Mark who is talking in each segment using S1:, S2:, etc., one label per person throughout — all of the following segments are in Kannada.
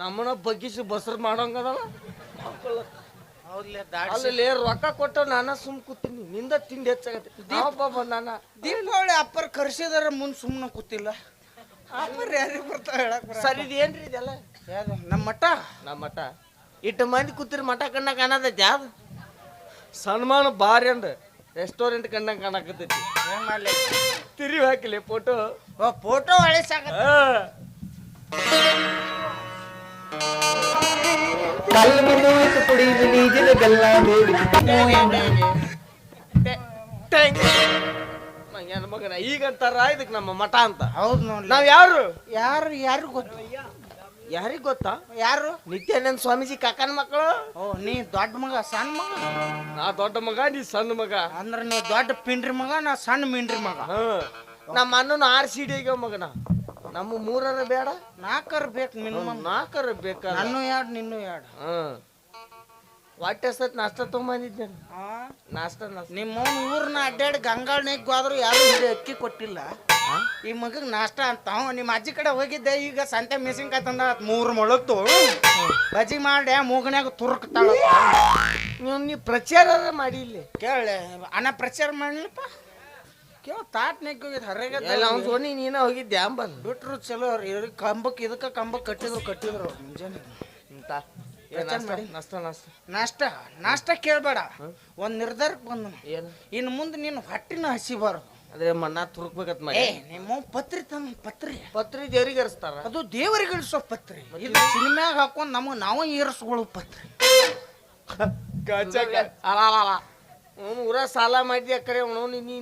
S1: ನಮ್ಮನ ಬಗ್ಗಿಸಿ ಬಸರ್ ಮಾಡೋಂಗದಲ್ಲ? ಅಲ್ಲಿ ರೊಕ್ಕ ಕೊಟ್ಟು ನಾನ ಸುಮ್ ಕೂತೀನಿ ನಿಂದ ತಿಂಡಿ ಹೆಚ್ಚಾಗತ್ತೆ. ದೀಪ ಬಂದಾನ
S2: ದೀಪಾವಳಿ ಅಪ್ಪರ್ ಕರ್ಸಿದಾರ ಮುಂದ್ ಸುಮ್ಮನೆ ಕೂತಿಲ್ಲ. ಅಪ್ಪರ್ ಯಾರಿಗೆ ಬರ್ತಾವ ಹೇಳಕ್.
S1: ಸರಿ ಏನ್ರಿ ಇದೆಲ್ಲ?
S2: ಯಾವ್ದು? ನಮ್ಮ ಮಠ?
S1: ನಮ್ಮ ಮಠ. ಇಟ್ಟು ಮಂದಿ ಕೂತಿರ್ ಮಠ ಕಣ್ಣ ಕಾಣತೈತಿ ಯಾವ್ದು? ಸನ್ಮಾನ ಬಾರಿ ಅಂದ ರೆಸ್ಟೋರೆಂಟ್ ಕಣ್ಣಂಗೆ ಕಾಣಕತ್ತೈತಿ.
S2: ತಿರುಗಿ ಮಾಡ್ಲಿ?
S1: ತಿರಿ ಹಾಕಿಲಿ ಫೋಟೋ
S2: ಓ ಫೋಟೋ ಹಳೆ ಸಾಕ
S1: ಮಗನ ಈಗ ಅಂತಾರ ಇದಕ್ ನಮ್ಮ ಮಠ ಅಂತ.
S2: ಹೌದು ನೋಡಿ
S1: ನಾವ್ ಯಾರು?
S2: ಯಾರು ಯಾರು ಗೊತ್ತು?
S1: ಯಾರಿಗ್ ಗೊತ್ತಾ?
S2: ಯಾರು?
S1: ನಿತ್ಯಾನಂದ ಸ್ವಾಮೀಜಿ ಕಾಕನ ಮಕ್ಕಳು?
S2: ಓ ನೀ ದೊಡ್ಡ ಮಗ ಸಣ್ಣ ಮಗ?
S1: ನಾ ದೊಡ್ಡ ಮಗ ನೀ ಸಣ್ಣ ಮಗ?
S2: ಅಂದ್ರ ನೀ ದೊಡ್ಡ ಪಿಂಡ್ರಿ ಮಗ ನಾ ಸಣ್ಣ ಮಿಂಡ್ರಿ ಮಗ?
S1: ಹ. ನಮ್ಮ ಅಣ್ಣನ ಆರ್ ಸಿ ಡಿ ಮಗನ. ನಮ್ಮ ಮೂರರ ಬೇಡ.
S2: ನಾಲ್ಕರ ಬೇಕು ಮಿನಿಮಮ್.
S1: ನಾಲ್ಕರ ಬೇಕು
S2: ನಾನು ಎರಡು ನಿನ್ನೂ ಎರಡು
S1: ಹ್ಮ್ ಹೊಟ್ಟೆ ಸತ್ ನಾಷ್ಟ ತಗೊಂಬಂದಿದ್ದೆ ನಾಷ್ಟ ನಾಷ್ಟ.
S2: ನಿಮ್ಮ ಊರ್ನ ಅಡ್ಡಾಡಿ ಗಂಗಾಳ ನೆಗ್ ಹೋದ್ರು ಯಾರು ಇಲ್ಲಿ ಅಕ್ಕಿ ಕೊಟ್ಟಿಲ್ಲ. ಈ ಮಗಗ್ ನಾಷ್ಟ ಅಂತ ನಿಮ್ಮ ಅಜ್ಜಿ ಕಡೆ ಹೋಗಿದ್ದೆ ಈಗ ಸಂತೆ ಮೆಣಸಿನ್ಕಾಯಿ ತಂದ ಮೂರು ಮೊಳತ್ತು ಬಜಿ ಮಾಡಿ ಮೂಗನ್ಯಾಗ ತುರುಕ್ತಾಳ
S1: ನೀವು ನೀ ಪ್ರಚಾರ ಮಾಡಿ ಇಲ್ಲಿ.
S2: ಕೇಳ ಅನ್ನ ಪ್ರಚಾರ ಮಾಡ್ಲಪ್ಪ ಕೇಳ ತಾಟ್ ನೆಗ್ ಹೋಗಿದ್
S1: ಹರಗ ಅವ್ನ್ ಸೋನಿ ನೀನ ಹೋಗಿದ್ದೆ ಅಂಬಲ್.
S2: ಬಿಟ್ರು ಚಲೋ ಅವ್ರು ಕಂಬಕ್ಕೆ ಇದಕ್ಕೆ ಕಂಬಕ್ಕೆ ಕಟ್ಟಿದ್ರು ಕಟ್ಟಿದ್ರು. ಅವ್ರು ಮುಂಜಾನೆ
S1: ಅಂತ ಮಾಡಿ. ನಷ್ಟ ನಷ್ಟ.
S2: ನಾಷ್ಟ ನಾಷ್ಟ ಕೇಳಬೇಡ. ಒಂದ್ ನಿರ್ಧಾರಕ್ಕೆ ಬಂದು
S1: ಏನು?
S2: ಇನ್ನು ಮುಂದೆ ನೀನು ಹೊಟ್ಟಿನ ಹಸಿಬಾರ್ದು
S1: ಅದೇ ಮಣ್ಣ ತುರುಕ್ಬೇಕತ್ ಮಾಡಿ.
S2: ಏ ನಿಮ್ಮ ಪತ್ರಿ ತಂದ ಪತ್ರಿ.
S1: ಪತ್ರಿ ದೇವ್ರಿಗೆ ಇರಿಸ್ತಾರ
S2: ಅದು ದೇವರಿಗೆ ಇಳಿಸೋ ಪತ್ರಿ. ಇದು ಸಿನಿಮ್ಯಾಗ ಹಾಕೊಂಡು ನಮಗೆ ನಾವು ಏರಿಸ್ಕೊಳ್ಳೋ ಪತ್ರಿ.
S1: ಅವ್ನು ಊರ ಸಾಲ ಮಾಡಿದೆ ಅಕ್ಕರೆ ಅವನು? ನೀ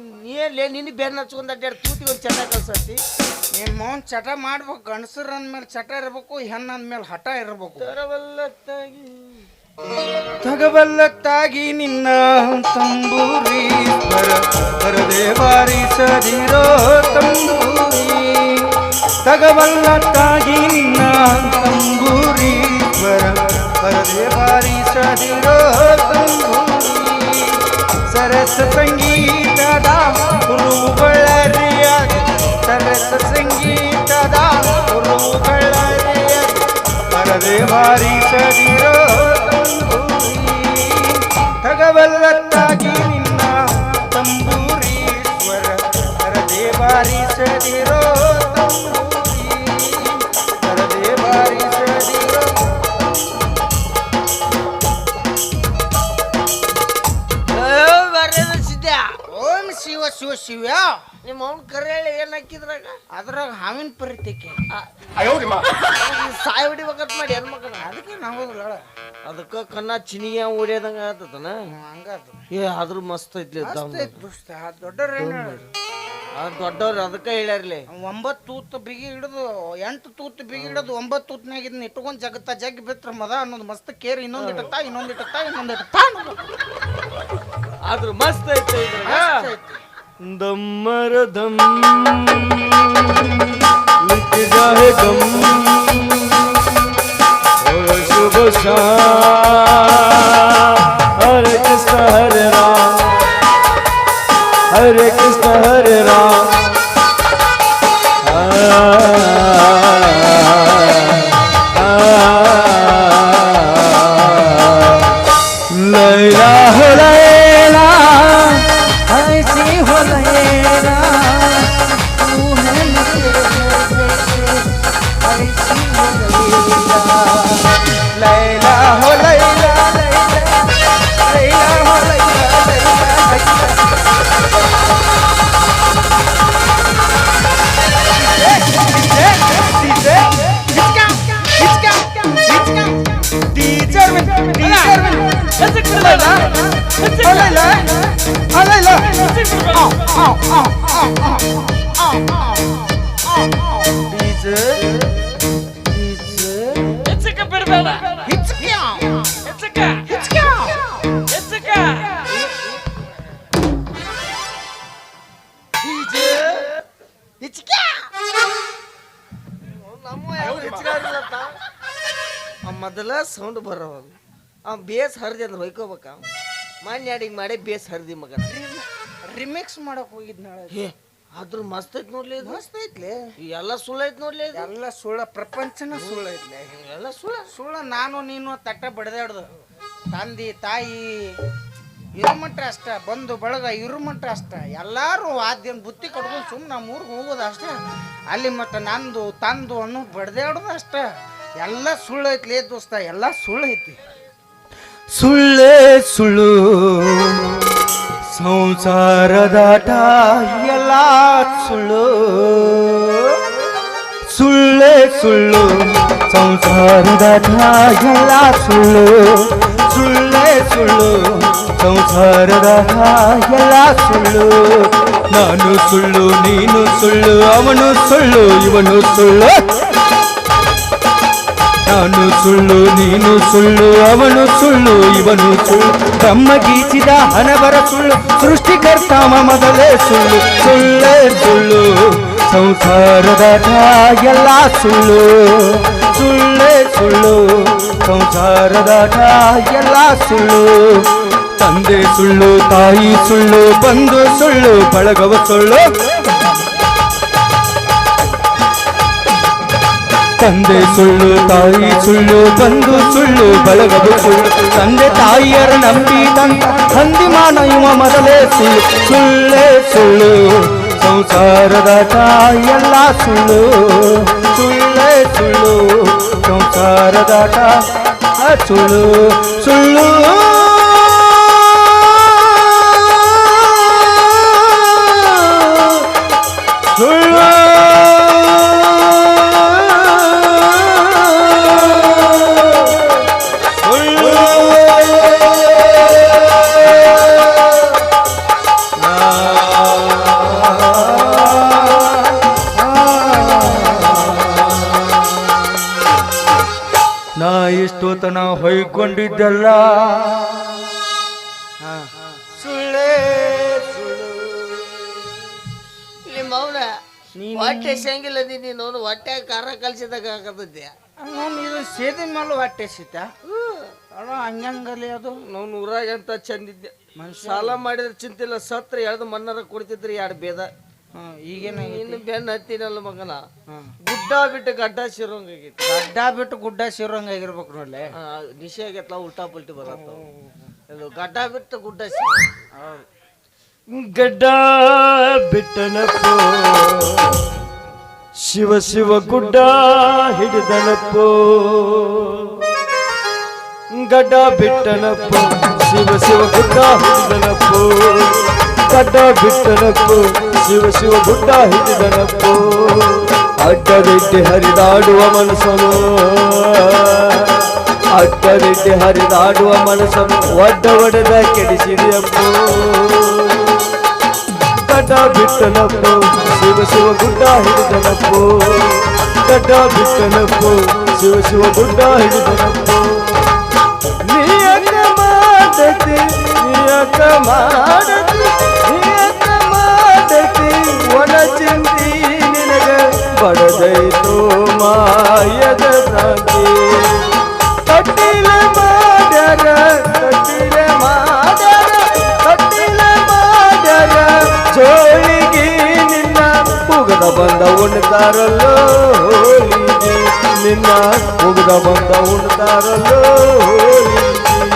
S1: ನಿನ್ನ ಬೆನ್ನ ಹಚ್ಕೊಂಡ್ ಅಡ್ಡಾಡ್ ತೂತಿ ಒಂದು ಚಟ ಕಲ್ಸತಿ
S2: ನೀನು ಮೌನ್ ಚಟ ಮಾಡ್ಬೇಕು ಗಂಡಸರ ಅಂದ್ಮೇಲೆ ಚಟ ಇರಬೇಕು ಹೆಣ್ಣು ಅಂದ್ಮೇಲೆ ಹಠ ಇರಬೇಕು.
S1: ತರವಲ್ಲತ್ತಾಗಿ.
S2: ತಗಬಲ್ಲತ್ತಾಗಿ ನಿನ್ನ ತಂಬೂರಿ ಪರ ಪರದೆ ಬಾರಿಸದಿರೋ ತಂಬೂರಿ. ತಗಬಲ್ಲತ್ತಾಗಿ ನಿನ್ನ ತಂಬೂರಿ ಬರ ಬರದೇ ಬಾರಿ ಬಾರಿಸದಿರೋ ತಂಬೂರಿ. ಸರಸ ಸಂಗೀತದ ಹುರುಗಳರಿಯ ಸರಸ ಸಂಗೀತದ ಹುರುಗಳರಿಯ ಪರದೆ ಬಾರಿಸದಿರೋ ತಂಬೂರಿ ತಗವಲ್ಲತ್ತಾಗಿ ಶಿವ ಶಿವ ಶಿವ
S1: ನಿಮ್ಮ ಅವ್ನ ಕರೆಯಲ್ಲಿ ಏನ್ ಹಾಕಿದ್ರಾಗ?
S2: ಅದ್ರಾಗ ಹಾವಿನ ಪರಿತಿಕೆ
S1: ಸಾಯಿ ಹೊಡಿಬೇಕಂತ ಮಾಡಿ ಏನ್ ಮಗನ
S2: ಅದಕ್ಕೆ ನಾವು
S1: ಅದಕ್ಕ ಕನ್ನ ಚಿನಿಗೆ ಓಡ್ಯದಂಗ ಆತದನ
S2: ಹಂಗದು
S1: ಏ ಆದ್ರ ಮಸ್ತ್ ಐತ್ಲಿ
S2: ದೊಡ್ಡವ್ರ
S1: ದೊಡ್ಡವ್ರು ಅದಕ್ಕೆ ಹೇಳ್ಯಾರ್ಲಿ.
S2: ಒಂಬತ್ತು ತೂತ್ ಬಿಗಿ ಹಿಡಿದು ಎಂಟು ತೂತ್ ಬಿಗಿ ಹಿಡಿದು ಒಂಬತ್ತು ತೂತ್ನಾಗ ಇದನ್ನ ಇಟ್ಕೊಂಡು ಜಗತ್ತ ಜಗ್ ಬಿತ್ರ ಮದ ಅನ್ನೋದು ಮಸ್ತ್ ಕೇರ್. ಇನ್ನೊಂದು ಇಟ್ಟತ್ತ ಇನ್ನೊಂದು ಇಟ್ಟತ್ತ ಇನ್ನೊಂದು ಇಟ್ಟ
S1: ಆದ್ರೂ ಮಸ್ತ್ ಐತೆ ಇದ್ರಾಗ. दमर दम मिट जाए गम। और सुबह अरे ಸೌಂಡ್ ಬರೋವಾಗ ಅವ್ನು ಬೇಸ್ ಹರಿದಿ ಅಂದ್ರೆ ಹೊಯ್ಕೋಬೇಕ ಮಾನ್ಯ ಮಾಡಿ ಬೇಸ್ ಹರಿದಿ ಮಗನ
S2: ರಿಮಿಕ್ಸ್ ಮಾಡಕ್ ಹೋಗಿದ್ ನಾಳೆ
S1: ಹೇ ಆದ್ರೂ ಮಸ್ತ್ ಐತ್ ನೋಡ್ಲಿ ಇದು.
S2: ಮಸ್ತ್ ಐತ್ಲೆ.
S1: ಎಲ್ಲ ಸುಳ್ಳು ಐತ್ ನೋಡ್ಲಿ ಇದು.
S2: ಎಲ್ಲ ಸುಳ್ಳ ಪ್ರಪಂಚನ ಸುಳ್ಳು ಐತ್ಲೆ.
S1: ಎಲ್ಲ ಸುಳ್ಳ.
S2: ಸುಳ್ಳ ನಾನು ನೀನು ತಟ್ಟ ಬಡ್ದಾಡ್ದು. ತಂದೆ ತಾಯಿ ಇರು ಮಟ್ಟ ಅಷ್ಟ ಬಂದು ಬಳಗ ಇರು ಮಟ್ಟ ಅಷ್ಟ. ಎಲ್ಲಾರು ಆದ್ಯನ್ ಬುತ್ತಿ ಕಟ್ಕೊಂಡು ಸುಮ್ಮನೆ ನಮ್ಮ ಊರಿಗೆ ಹೋಗೋದು ಅಷ್ಟ. ಅಲ್ಲಿ ಮಟ್ಟ ನಂದು ತಂದು ಅನ್ನು ಬಡ್ದಾಡೋದು ಅಷ್ಟ. ಎಲ್ಲ ಸುಳ್ಳು ಐತ್ಲೇ ದೋಸ್ತ ಎಲ್ಲ ಸುಳ್ಳು ಐತಿ.
S3: ಸುಳ್ಳೇ ಸುಳ್ಳು. ಸಂಸಾರದಾಟ ಎಲ್ಲ ಸುಳ್ಳು. ಸುಳ್ಳೇ ಸುಳ್ಳು. ಸಂಸಾರದಾಟ ಎಲ್ಲ ಸುಳ್ಳು. ಸುಳ್ಳೇ ಸುಳ್ಳು. ಸಂಸಾರದಾಟ ಎಲ್ಲ ಸುಳ್ಳು. ನಾನು ಸುಳ್ಳು, ನೀನು ಸುಳ್ಳು, ಅವನು ಸುಳ್ಳು, ಇವನು ಸುಳ್ಳು. ನಾನು ಸುಳ್ಳು, ನೀನು ಸುಳ್ಳು, ಅವನು ಸುಳ್ಳು, ಇವನು ಸುಳ್ಳು. ತಮ್ಮ ಗೀಚಿದ ಹಣವರ ಸುಳ್ಳು, ಸೃಷ್ಟಿಕರ್ತ ಮೊದಲೇ ಸುಳ್ಳು. ಸುಳ್ಳೇ ಸುಳ್ಳು, ಸಂಸಾರದ ಎಲ್ಲ ಸುಳ್ಳು. ಸುಳ್ಳೇ ಸುಳ್ಳು, ಸಂಸಾರದ ಎಲ್ಲ ಸುಳ್ಳು. ತಂದೆ ಸುಳ್ಳು, ತಾಯಿ ಸುಳ್ಳು ಬಂದು ಸುಳ್ಳು, ಬಳಗವ ಸುಳ್ಳು. ತಂದೆ ಸುಳ್ಳು ತಾಯಿ ಸುಳ್ಳು ಬಂಧು ಸುಳ್ಳು ಬಳಗದು ಸುಳ್ಳು ತಂದೆ ತಾಯಿಯರ ನಂಬಿ ತಂದ ಹಂದಿ ಮಾನ ಇವ ಮೊದಲೇ ಸುಳ್ಳು ಸುಳ್ಳೇ ಸುಳ್ಳು ಸಂಸಾರದ ಎಲ್ಲ ಸುಳ್ಳು ಸುಳ್ಳೇ ಸುಳ್ಳು ಸಂಸಾರದ ಸುಳ್ಳು ಸುಳ್ಳು ಸುಳ್ಳು ನಾ ಇಷ್ಟೊತ್ತನ ಹೊಯ್ಕೊಂಡಿದ್ದಲ್ಲ. ಸುಳ್ಳೇ ಸುಳ್ಳು.
S1: ನಿಮ್ಮ ಅವನ ಹೊಟ್ಟೆ ಶಂಗಿಲ್ಲ ನೀನು ಅವ್ನು ಹೊಟ್ಟೆ ಖಾರ ಕಲ್ಸಿದಾಗ ಆಗತೈತಿ
S2: ನಾನು ಇದು ಸೇದಿ ಮೇಲೆ ಹೊಟ್ಟೆ ಸೀತ ಅಣ್ಣ ಹಂಗಂಗಲ್ಲಿ ಅದು.
S1: ನಾವು ಊರಾಗ ಅಂತ ಚಂದಿದ್ದೆ. ಸಾಲ ಮಾಡಿದ್ರೆ ಚಿಂತಿಲ್ಲ ಸತ್ರ ಎಳ್ದು ಮನ್ನರ ಕೊಡ್ತಿದ್ರಿ ಎರಡು ಬೇದ.
S2: ಈಗೇನ
S1: ಇನ್ನು ಬೆನ್ನ ಹತ್ತಿನಲ್ಲ ಮಗನ. ಗುಡ್ಡ ಬಿಟ್ಟು ಗಡ್ಡ ಸಿರೋಂಗಾಗೈತಿ
S2: ಗಡ್ಡ ಬಿಟ್ಟು ಗುಡ್ಡ ಸೇರೋಂಗ ಆಗಿರ್ಬೇಕು ನೋಡ್ಲೆ.
S1: ನಿಶೆ ಆಗೈತಲ್ಲ ಉಲ್ಟಾ ಪಲ್ಟಿ ಬರತ್ತ ಇದು ಗಡ್ಡ ಬಿಟ್ಟು ಗುಡ್ಡ ಸಿರೋ
S3: ಗಡ್ಡ ಬಿಟ್ಟನಪ್ಪೋ ಶಿವ ಶಿವ ಗುಡ್ಡ ಹಿಡಿದನಪ್ಪೋ ಗಡ್ಡ ಬಿಟ್ಟನಪ್ಪೋ ಶಿವ ಶಿವ ಗುಡ್ಡ ಹಿಡಿದನಪ್ಪೋ ಗಡ್ಡ ಬಿಟ್ಟನಪ್ಪೋ ಶಿವ ಶಿವ ಗುಡ್ಡ ಹಿಡಿದನಪ್ಪೋ ಅಡ್ಡದಿಡ್ಡಿ ಹರಿದಾಡುವ ಮನಸ್ಸನು. ಅಡ್ಡದಿಟ್ಟು ಹರಿದಾಡುವ ಮನಸ್ಸನು. ಒಡ್ಡ ಒಡೆದ ಕೆಡಿಸಿದೆಯಪ್ಪು ಕಟ ಬಿಟ್ಟನಪ್ಪು. ಶಿವ ಶಿವ ಗುಡ್ಡ ಹಿಡಿದನಪ್ಪು. ಕಟ ಬಿಟ್ಟನಪ್ಪು. ಶಿವ ಶಿವ ಗುಡ್ಡ ಹಿಡಿದನಪ್ಪು. ನಿಯತ ಮಾಡತಿ ಅಕ್ಕ ಮಾಡತಿ ನಿಯತ ಉಗದ ಬಂದ ಉಣ್ತಾರಲ್ಲೋ ಹೋಳಿಗೆ ನಿನ್ನ ಹೋಗದ ಬಂದ ಉಣ್ತಾರಲ್ಲೋ ಹೋಳಿಗೆ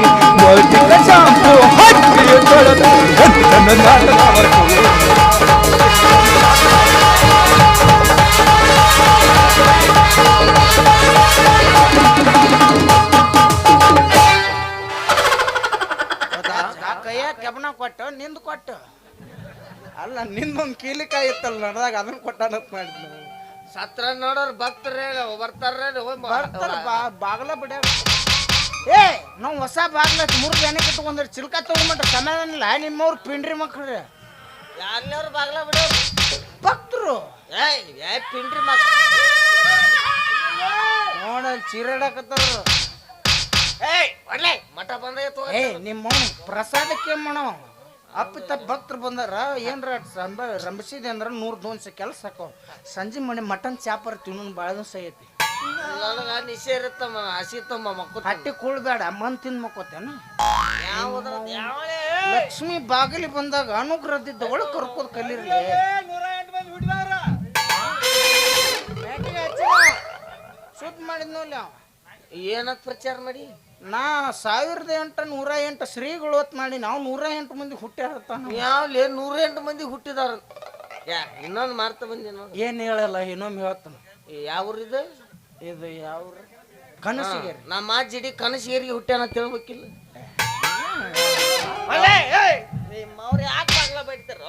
S3: ಕೈಯ ಕೆಬನ ಕೊಟ್ಟು ನಿಂದ ಕೊಟ್ಟು.
S2: ಅಲ್ಲ ನಿಂದೊಂದು ಕೀಲಿಕಾಯಿ ಇತ್ತಲ್ಲ ನಡೆದಾಗ ಅದನ್ನ ಕೊಟ್ಟಾನತ್ ಮಾಡಿದ್ನು
S1: ಸತ್ರ ನೋಡೋರು ಭಕ್ತರು ಹೇಳಿ
S2: ಬರ್ತಾರ ಬಾಗಲ ಏ ನಾವು ಹೊಸ ಬಾಗ್ಲ ಮೂರು ಜನ ಕಟ್ಕೊಂಡ್ರೆ ಚಿಲ್ಕ ತಗೊಂಡ್ಬಿಟ್ರೆ ಸಮಾಧಾನ ಇಲ್ಲ ನಿಮ್ಮವ್ರು ಪಿಂಡ್ರಿ ಮಕ್ಳ್ರಿ.
S1: ಯಾರ್ನವ್ರು ಬಾಗ್ಲ ಬಿಡೋ.
S2: ಭಕ್ತರು.
S1: ಏಯ್ ಏ ಪಿಂಡ್ರಿ ಮಕ್ಕಳು
S2: ನೋಡ ಚೀರಾಡಕತ್ತಾರ
S1: ಏಯ್ ಒಳ್ಳೆ ಮಠ ಬಂದ
S2: ಏ ನಿಮ್ಮ ಪ್ರಸಾದಕ್ಕೆ ಮಾಡೋ ತಪ್ಪ ಭಕ್ತರು ಬಂದಾರ ಏನ್ರ ರಂಬ ರಂಬಿಸಿದೆ ಅಂದ್ರೆ ನೂರು ದೋನ್ಸ ಕೆಲಸ ಹಾಕೋ ಸಂಜೆ ಮನೆ ಮಟನ್ ಚಾಪರ್ ತಿನ್ನೋದು ಭಾಳ ದಿವಸ ಐತಿ.
S1: ನನಗ ನಿಶೆ ಇರುತ್ತಮ್ಮ ಹಸಿತಮ್ಮ ಮಕ್ಕ
S2: ಹಟ್ಟಿ ಕೂಳ್ಬೇಡ ಮನ್ ತಿಂದ್ ಮಕ್ಕೋತೇನ?
S1: ಯಾವ್ದ್ರ
S2: ಲಕ್ಷ್ಮಿ ಬಾಗಿಲಿ ಬಂದಾಗ ಅನುಗ್ರಹದಿದ್ದ ಒಳಗೆ ಕರ್ಕೋದ್ ಕಲೀರ್ಲಿ. ಸುದ್ ಮಾಡಿದ್ನಲ್ಲ ಅವ.
S1: ಏನತ್ ಪ್ರಚಾರ ಮಾಡಿ?
S2: ನಾ ಸಾವಿರದ ಎಂಟ ನೂರ ಎಂಟು ಶ್ರೀಗಳು ಹೊತ್ ಮಾಡಿ ನಾವು ನೂರ ಎಂಟು ಮಂದಿ ಹುಟ್ಟ್ಯಾರತ್ತಾನ
S1: ಯಾವ್ಲೇ ನೂರ ಎಂಟು ಮಂದಿ ಹುಟ್ಟಿದಾರ ಯಾ ಇನ್ನೊಂದು ಮಾರ್ತ ಬಂದಿ ನೋಡಿ.
S2: ಏನ್ ಹೇಳಲ್ಲ ಇನ್ನೊಮ್ಮೆ ಹೇಳ್ತಾನ.
S1: ಯಾವ್ರಿದು
S2: ಇದು ಯಾವ ಕನಸಿಗೆ
S1: ನಮ್ಮ ಜಿಡಿ ಕನಸಿಗರಿಗೆ ಹುಟ್ಟ್ಯಾನ ತಿಳ್ಬೇಕಿಲ್ಲ. ಅವ್ರು ಯಾಕೆ ಬಾಗ್ಲ ಬೈತಾರ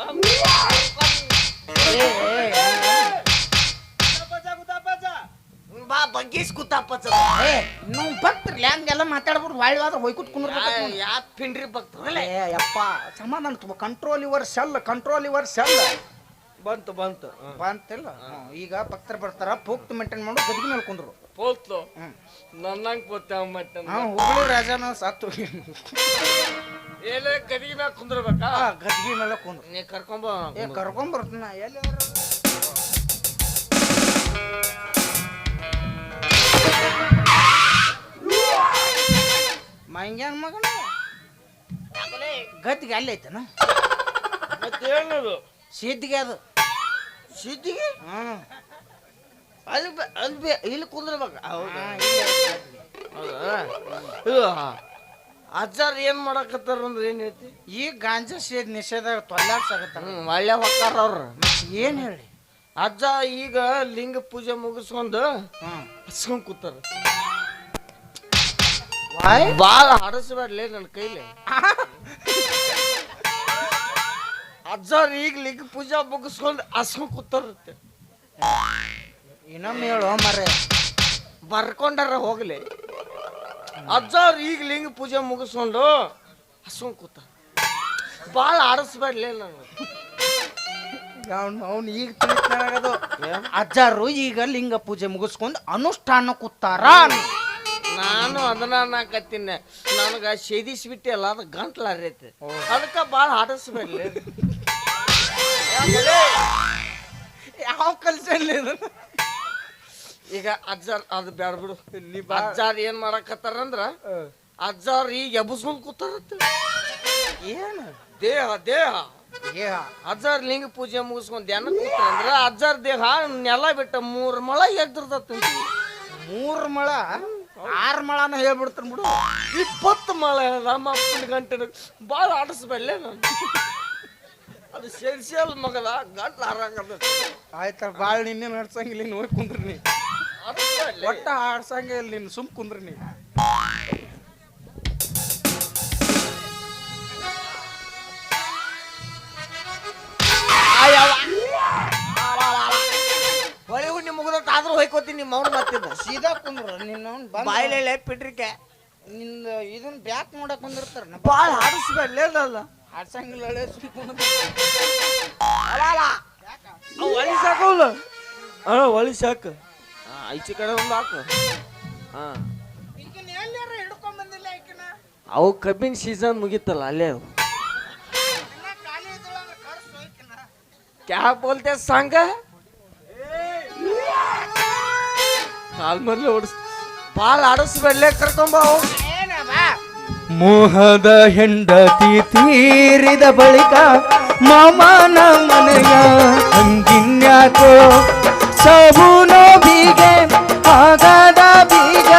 S1: ಬಾ ಬಗ್ಗಿಸ್ ಕೂತಾಪಚ್ಚ
S2: ಏ ನಾವು ಭಕ್ತರ್ಲಿ ಹಂಗೆಲ್ಲ ಮಾತಾಡ್ಬಿಟ್ಟು ಹೊಳ್ಳಿ ಹೋದ್ರೆ ಹೋಯ್ಕುತ್ ಕುಂದ್ರಬೇಕು
S1: ಯಾ ಪಿಂಡ್ರಿ ಭಕ್ತರಲ್ಲ
S2: ಏ ಯಪ್ಪ ಸಮಾಧಾನ ತುಂಬ control your cell control your cell
S1: ಬಂತು ಬಂತು.
S2: ಬಂತಿಲ್ಲ? ಹ್ಮ್. ಈಗ ಭಕ್ತರು ಬರ್ತಾರ ಪೋಕ್ತ ಮೇಂಟೈನ್ ಮಾಡು ಗದಿಗೆ ಮೇಲೆ ಕುಂದ್ರು.
S1: ನನ್ನಂಗ್ ಪೋತ ಮತ್ತೆ
S2: ಹಾ ಹುಬ್ಳಿ ರಾಜನ ಸತ್ತು.
S1: ಏನೇ ಗದಿಗೆ ಮ್ಯಾಗ ಕುಂದ್ರಬೇಕಾ?
S2: ಆ, ಗದಿಗೆ ಮೇಲೆ ಕುಂದ್ರು.
S1: ನೀ ಕರ್ಕೊಂಬ.
S2: ಏ ಕರ್ಕೊಂಬರ್ತೀನ ಎಲ್ಲಿ ಮಂಗ್ಯಾನ ಮಗನ? ಗದ್ದಿಗೆ ಅಲ್ಲಿ ಐತನ?
S1: ಮತ್ತೆ ಏನದು
S2: ಸಿದ್ದಿಗೆ ಅದು.
S1: ಸಿದ್ಧಿಗೆ
S2: ಹ್ಮ್
S1: ಅಲ್ಲಿ ಅಲ್ಲಿ ಬೆ- ಇಲ್ಲಿ ಕುಂದ್ರಬೇಕು. ಹೌದಾ. ಅಜ್ಜಾರ್ ಏನ್ ಮಾಡಕತ್ತಾರ ಅಂದ್ರೆ ಏನ್ ಹೇಳ್ತಿ?
S2: ಈ ಗಾಂಜಾ ಸೇದ್ ನಿಷೇಧ ತೊಲ್ಲಾಡ್ಸಾಗತ್ತಾರ
S1: ಹ್ಮ್ ಒಳ್ಳೆ ಹೊಕ್ಕಾರ ಅವ್ರ.
S2: ಏನ್ ಹೇಳಿ?
S1: ಅಜ್ಜ ಈಗ ಲಿಂಗ ಪೂಜೆ ಮುಗಿಸ್ಕೊಂಡು ಹಸ್ಕೊಂಡ್ ಕೂತಾರ. ಬಾಳ ಹಡಸ್ಬೇಡ್ಲಿ ನನ್ನ ಕೈಲಿ. ಅಜ್ಜಾರ್ ಈಗ ಲಿಂಗ ಪೂಜೆ ಮುಗಿಸ್ಕೊಂಡು ಹಸ್ಕೊಂಡ್ ಕೂತಾರತ್ತೆ.
S2: ಇನ್ನೊಮ್ಮೆ ಹೇಳು ಮರೆ
S1: ಬರ್ಕೊಂಡಾರ ಹೋಗ್ಲಿ. ಅಜ್ಜಾರ್ ಈಗ ಲಿಂಗ ಪೂಜೆ ಮುಗಿಸ್ಕೊಂಡು ಹಸ್ಕೊಂಡ್ ಕೂತ. ಭಾಳ ಆಡಿಸ್ಬೇಡ್ಲಿ ನಾನು.
S2: ಅವ್ನು ಈಗ ತಿಳಿತಾಗದು ಅಜ್ಜಾರು ಈಗ ಲಿಂಗ ಪೂಜೆ ಮುಗಿಸ್ಕೊಂಡು ಅನುಷ್ಠಾನ ಕೂತಾರ.
S1: ನಾನು ಅದನ್ನ ಅನ್ನಕತ್ತೀನಿ. ನನಗ ಸೇದಿಸ್ಬಿಟ್ಟಿಲ್ಲ ಅದು ಗಂಟ್ಲಾರೈತೆ ಅದಕ್ಕೆ ಭಾಳ ಬಾಳ ಆಡಿಸ್ಬೇಡ್ಲಿ
S2: ಯಾವ ಕಲ್ಚರ್
S1: ಈಗ ಅಜ್ಜಾರ್ ಅದು ಬ್ಯಾಡ ಬಿಡು. ಅಜ್ಜಾರ್ ಏನ್ ಮಾಡಕತ್ತಾರಂದ್ರ ಅಜ್ಜಾರ್ ಈಗ ಎಬ್ಸ್ಕೊಂಡ್ ಕೂತಾರತ್ತ
S2: ಏನು?
S1: ದೇಹ ದೇಹ.
S2: ದೇಹ.
S1: ಅಜ್ಜಾರ್ ಲಿಂಗ ಪೂಜೆ ಮುಗಿಸ್ಕೊಂಡ್ ಧ್ಯಾನ ಕೂತಾರಂದ್ರ ಅಜ್ಜಾರ್ ದೇಹ ನೆಲ ಬಿಟ್ಟ ಮೂರ್ ಮಳ ಎದ್ದಿರ್ತಂತ
S2: ಮೂರ್ ಮಳ? ಆರ್ ಮಳನ ಹೇಳ್ಬಿಡ್ತಾರ ಬಿಡು.
S1: ಇಪ್ಪತ್ತು ಮಳ ಅಪ್ಪನ ಗಂಟೆ ಭಾಳ ಆಡಿಸ್ಬೇಡ್ಲೆ ನಾನು. ಅದು ಸೆನ್ಸಿಯಲ್ ಮಗದ ಗಂಟ್ಲ ಹರಂಗದ
S2: ಆಯ್ತ ಬಾಳ್ ನಿನ್ನೆ ನಡ್ಸಂಗಿಲ್ಲ ನೀನು ಹೋಗಿ ಕುಂದ್ರಿ ನೀ. ಒಟ್ಟ ಆಡ್ಸಂಗೆ ಇಲ್ಲ ನೀನು ಸುಮ್ ಕುಂದ್ರಿ ನೀ.
S1: ಹೊಳಿ ಮುಗಿದಟ್ಟು ಆದ್ರೂ ಹೊಯ್ಕೋತೀನಿ ನಿಮ್ಮ ಮೌನ ಮಾತಿದ್ದ
S2: ಸೀದಾ ಕುಂದ್ರ ನಿನ್ನ
S1: ಬಾಯ್ಲೆ ಪಿಟ್ರಿಕೆ.
S2: ನಿಂದ ಇದನ್ನ ಬ್ಯಾಕ್ ಮಾಡಕ್ ಬಂದಿರ್ತಾರ
S1: ಭಾಳ ಹಾರಿಸ್ಬೇಡ
S2: ಆಡ್ಸಂಗಿಲ್ಲ
S1: ಹೊಲಿಸಿ ಹಾಕವಲ್ಲ ಅಣ್ಣ ಹೊಲಿಸಿ ಹಾಕ. ಕಡೆ ಒಂದು ಹಾಕು. ಅವು ಕಬ್ಬಿನ ಸೀಸನ್ ಮುಗೀತಲ್ಲ ಅಲ್ಲೇ ಅವು. ಕ್ಯಾ ಬೋಲ್ತೆ ಸಾಂಗ? ಕಾಲ್ ಮರ್ಲಿ ಓಡಿಸ್ ಬಾಲ್ ಆಡಿಸ್ಬೇಡ್ಲೆ ಕರ್ಕೊಂಬ
S2: ಅವು.
S3: ಮೋಹದ ಹೆಂಡತಿ ತೀರಿದ ಬಳಿಕ ಮಾಮನ ಮನೆಯ ಅಂಗಿನ್ಯಾಕೋ ಸಬು ಬೀಗೆ ಆಗದ ಬೀಗ